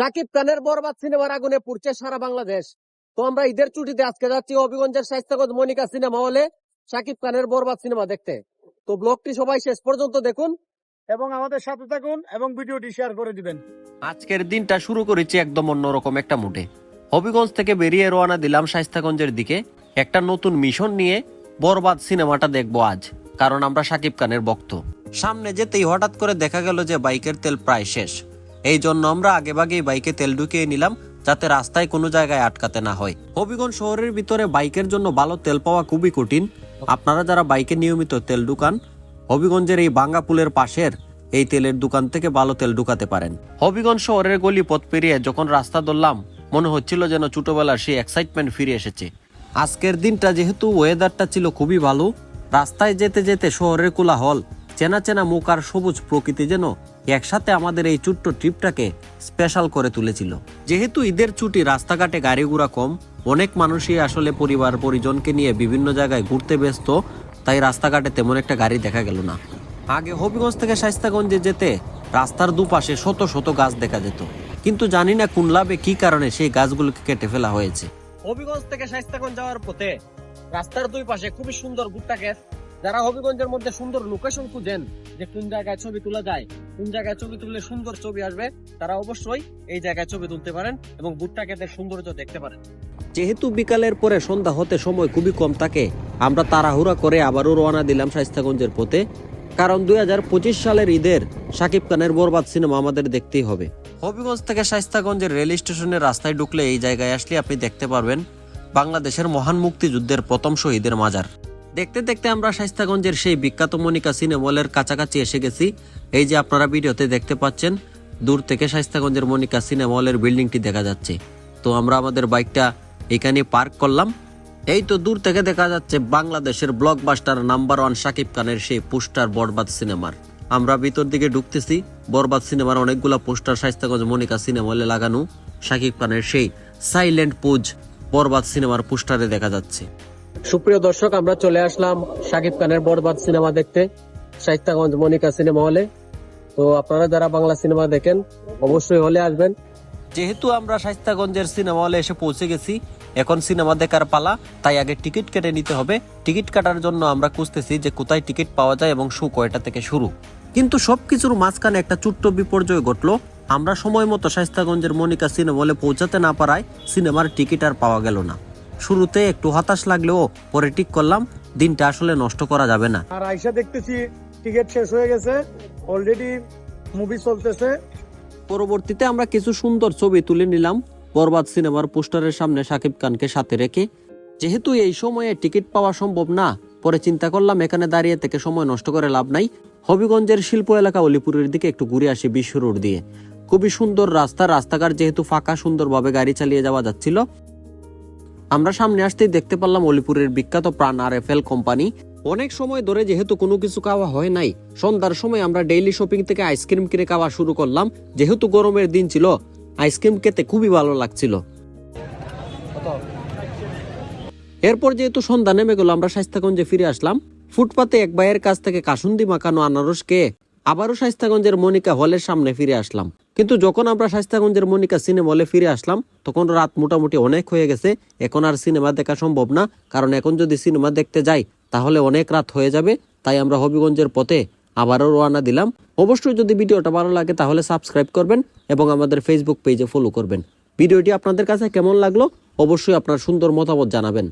সাকিব খানের বরবাদ সিনেমার আগুনে পুড়ছে সারা বাংলাদেশ। তো আমরা ঈদের ছুটিতে আজকে যাচ্ছি হবিগঞ্জের স্বাস্থ্যগঞ্জ মনিকা সিনেমা হলে সাকিব খানের বরবাদ সিনেমা দেখতে। তো ব্লগটি সবাই শেষ পর্যন্ত দেখুন এবং আমাদের সাথে থাকুন এবং ভিডিওটি শেয়ার করে দিবেন। আজকের দিনটা শুরু করেছি একদম অন্যরকম একটা মুডে। হবিগঞ্জ থেকে বেরিয়ে রওনা দিলাম শাইস্তাগঞ্জের দিকে। একটা নতুন মিশন নিয়ে বরবাদ সিনেমাটা দেখব আজ, কারণ আমরা সাকিব খানের ভক্ত। সামনে যেতেই হঠাৎ করে দেখা গেল যে বাইকের তেল প্রায় শেষ। এই জন্য আমরা আগেভাগেই বাইকে তেল ঢুকিয়ে নিলাম, যাতে রাস্তায় কোনো জায়গায় আটকাতে না হয়। হবিগঞ্জ শহরের ভিতরে বাইকের জন্য ভালো তেল পাওয়া খুবই কঠিন। আপনারা যারা বাইকে নিয়মিত তেল ঢুকান, হবিগঞ্জের এই বাঙ্গা পুলের পাশের এই তেলের দোকান থেকে ভালো তেল ঢুকাতে পারেন। হবিগঞ্জ শহরের গলি পথ পেরিয়ে যখন রাস্তা ধরলাম, মনে হচ্ছিল যেন ছোটবেলার সেই এক্সাইটমেন্ট ফিরে এসেছে। আজকের দিনটা যেহেতু ওয়েদারটা ছিল খুবই ভালো, রাস্তায় যেতে যেতে শহরের কোলাহল, চেনা চেনা মুখ আর সবুজ প্রকৃতি যেন একসাথে আমাদের এই ছোট্ট ট্রিপটাকে স্পেশাল করে তুলেছিল। যেহেতু ঈদের ছুটি, রাস্তাঘাটে গাড়ি ঘোড়া কম, অনেক মানুষই আসলে পরিবার, পরিজনকে নিয়ে বিভিন্ন জায়গায় ঘুরতে ব্যস্ত, তাই রাস্তাঘাটে তেমন একটা গাড়ি দেখা গেল না। আগে হবিগঞ্জ থেকে শাইস্তাগঞ্জে যেতে রাস্তার দুপাশে শত শত গাছ দেখা যেত। কিন্তু জানি না কোন লাভে, কি কারণে সেই গাছগুলোকে কেটে ফেলা হয়েছে। হবিগঞ্জ থেকে শাইস্তাগঞ্জ যাওয়ার পথে রাস্তার দুই পাশে খুবই সুন্দর ভুট্টা ক্ষেত যারা হবিগঞ্জের মধ্যে সুন্দর লোকেশন খুঁজেন যে কোন জায়গায় ছবি তোলা যায়, কোন জায়গায় ছবি তুললে সুন্দর ছবি আসবে, তারা অবশ্যই এই জায়গায় ছবি তুলতে পারেন এবং ভুট্টা ক্ষেতের সৌন্দর্য দেখতে পারেন। যেহেতু বিকালের পরে সন্ধ্যা হতে সময় খুবই কম থাকে, আমরা তাড়াহুড়া করে আবারও রওনা দিলাম শাইস্তাগঞ্জের পথে, কারণ দুই হাজার পঁচিশ সালের ঈদের সাকিব খানের বরবাদ সিনেমা আমাদের দেখতেই হবে। হবিগঞ্জ থেকে শাইস্তাগঞ্জের রেল স্টেশনের রাস্তায় ঢুকলে এই জায়গায় আসলে আপনি দেখতে পারবেন বাংলাদেশের মহান মুক্তিযুদ্ধের প্রথম শহীদের মাজার। দেখতে দেখতে আমরা শাইস্তাগঞ্জের সেই বিখ্যাত মনিকা সিনেমলের কাছাকাছি এসে গেছি। এই যে আপনারা ভিডিওতে দেখতে পাচ্ছেন, দূর থেকে শাইস্তাগঞ্জের মনিকা সিনেমলের বিল্ডিংটি দেখা যাচ্ছে। তো আমরা আমাদের বাইকটা এখানে পার্ক করলাম। এই তো দূর থেকে দেখা যাচ্ছে বাংলাদেশের ব্লকবাস্টার নাম্বার ওয়ান শাকিব খানের সেই পোস্টার বরবাদ সিনেমার। আমরা ভিতর দিকে ঢুকতেছি, বরবাদ সিনেমার অনেকগুলা পোস্টার শাইস্তাগঞ্জ মনিকা সিনেমলে লাগানো। শাকিব খানের সেই সাইলেন্ট পুজ বরবাদ সিনেমার পোস্টারে দেখা যাচ্ছে। সুপ্রিয় দর্শক, আমরা চলে আসলাম শাকিব খানের বরবাদ সিনেমা দেখতে শাইস্তাগঞ্জ মনিকা সিনেমা হলে। তো আপনারা যারা বাংলা সিনেমা দেখেন, অবশ্যই হলে আসবেন। যেহেতু আমরা শাইস্তাগঞ্জের সিনেমা হলে এসে পৌঁছে গেছি, এখন সিনেমা দেখার পালা, তাই আগে টিকিট কেটে নিতে হবে। টিকিট কাটার জন্য আমরা খুঁজতেছি যে কোথায় টিকিট পাওয়া যায় এবং শু কয়টা থেকে শুরু। কিন্তু সবকিছুর মাঝখানে একটা ছোট্ট বিপর্যয় ঘটলো। আমরা সময় মতো শাইস্তাগঞ্জের মনিকা সিনেমা হলে পৌঁছাতে না পারায় সিনেমার টিকিট আর পাওয়া গেল না। শুরুতে একটু হতাশ লাগলেও পরে ঠিক করলাম দিনটা আসলে নষ্ট করা যাবে না। আর আইসা দেখতেছি টিকিট শেষ হয়ে গেছে অলরেডি মুভি চলতেছে। পরবর্তীতে আমরা কিছু সুন্দর ছবি তুলে নিলাম বরবাদ সিনেমার পোস্টারের সামনে সাকিব খানকে সাথে রেখে। যেহেতু এই সময়ে টিকিট পাওয়া সম্ভব না পরে চিন্তা করলাম এখানে দাঁড়িয়ে থেকে সময় নষ্ট করে লাভ নাই। হবিগঞ্জের শিল্প এলাকা অলিপুরের দিকে একটু ঘুরে আসি বিশ্ব রোড দিয়ে। খুবই সুন্দর রাস্তা রাস্তাঘাট যেহেতু ফাঁকা সুন্দরভাবে গাড়ি চালিয়ে যাওয়া যাচ্ছিল। আমরা সামনে আসতেই দেখতে পারলাম অলিপুরের বিখ্যাত প্রাণ আর এফ এল কোম্পানি। অনেক সময় ধরে যেহেতু কোনো কিছু খাওয়া হয় নাই, সন্ধ্যার সময় আমরা ডেইলি শপিং থেকে আইসক্রিম কিনে খাওয়া শুরু করলাম। যেহেতু গরমের দিন ছিল, আইসক্রিম খেতে খুবই ভালো লাগছিল। এরপর যেহেতু সন্ধ্যা নেমে গেল, আমরা শাইস্তাগঞ্জে ফিরে আসলাম। ফুটপাতে এক ভাইয়ের কাছ থেকে কাসুন্দি মাখানো আনারস খেয়ে আবারও শাইস্তাগঞ্জের মনিকা হলের সামনে ফিরে আসলাম। কিন্তু যখন আমরা শাইস্তাগঞ্জের মনিকা সিনেমা হলে ফিরে আসলাম, তখন রাত মোটামুটি অনেক হয়ে গেছে। এখন আর সিনেমা দেখা সম্ভব না, কারণ এখন যদি সিনেমা দেখতে যাই, তাহলে অনেক রাত হয়ে যাবে। তাই আমরা হবিগঞ্জের পথে আবারও রওনা দিলাম। অবশ্যই যদি ভিডিওটা ভালো লাগে, তাহলে সাবস্ক্রাইব করবেন এবং আমাদের ফেসবুক পেজে ফলো করবেন। ভিডিওটি আপনাদের কাছে কেমন লাগল? অবশ্যই আপনার সুন্দর মতামত জানাবেন।